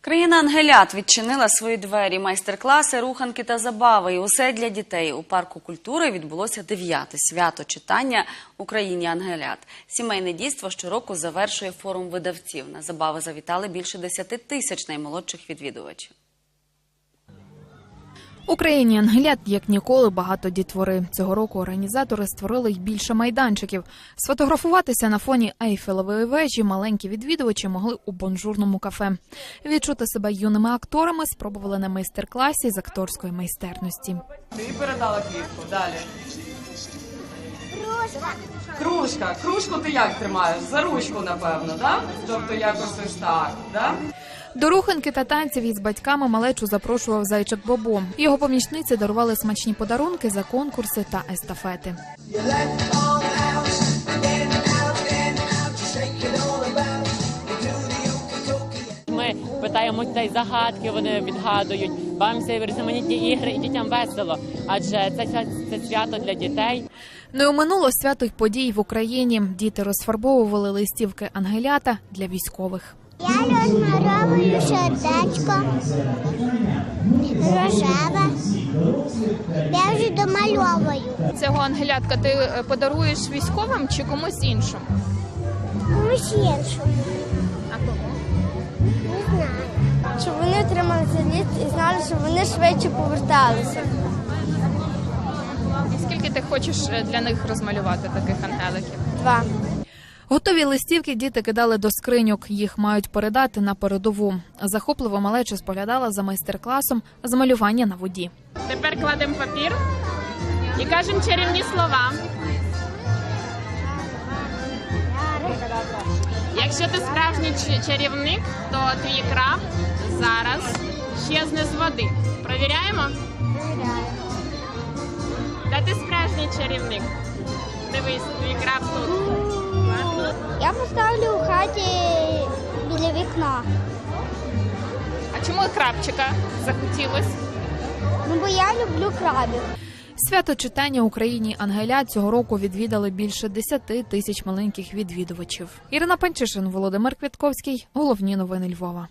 Країна Ангелят відчинила свої двері, майстер-класи, руханки та забави. І усе для дітей. У парку культури відбулося дев'яте свято читання Україні Ангелят. Сімейне дійство щороку завершує форум видавців. На забави завітали більше 10 тисяч наймолодших відвідувачів. Україні ангелят як ніколи багато дітвори. Цього року організатори створили й більше майданчиків. Сфотографуватися на фоні Ейфелевої вежі маленькі відвідувачі могли у бонжурному кафе. Відчути себе юними акторами спробували на майстер-класі з акторської майстерності. Ти передала квітку. Далі. Кружка. Кружка. Кружку ти як тримаєш? За ручку, напевно, так? Тобто якось ось так, так? До руханки та танців із батьками малечу запрошував зайчик Бобо. Його помічниці дарували смачні подарунки за конкурси та естафети. Ми питаємо дітей загадки, вони відгадують. Бавимося в різноманітні ігри, і дітям весело. Адже це, це свято для дітей. Не оминуло свято й подій в Україні. Діти розфарбовували листівки ангелята для військових. Я розмальовую сердечко, рожеве. Я вже домальовую. Цього ангелятка ти е, подаруєш військовим чи комусь іншому? Комусь іншому. А кому? Не знаю. щоб вони отримали цей ліс і знали, що вони швидше поверталися. І скільки ти хочеш е, для них розмалювати таких ангеликів? Два. Готові листівки діти кидали до скриньок. Їх мають передати на передову. Захопливо малеча споглядала за майстер-класом з малювання на воді. Тепер кладемо папір і кажемо чарівні слова. Якщо ти справжній чарівник, то твій краб зараз щезне з води. Провіряємо? Та ти справжній чарівник. Дивись, твій краб тут. Я поставлю у хаті біля вікна. А чому крапчика захотілось? Ну бо я люблю крабів. Свято читання Україні Ангеля цього року відвідали більше 10 тисяч маленьких відвідувачів. Ірина Панчишин, Володимир Квітковський, Головні новини Львова.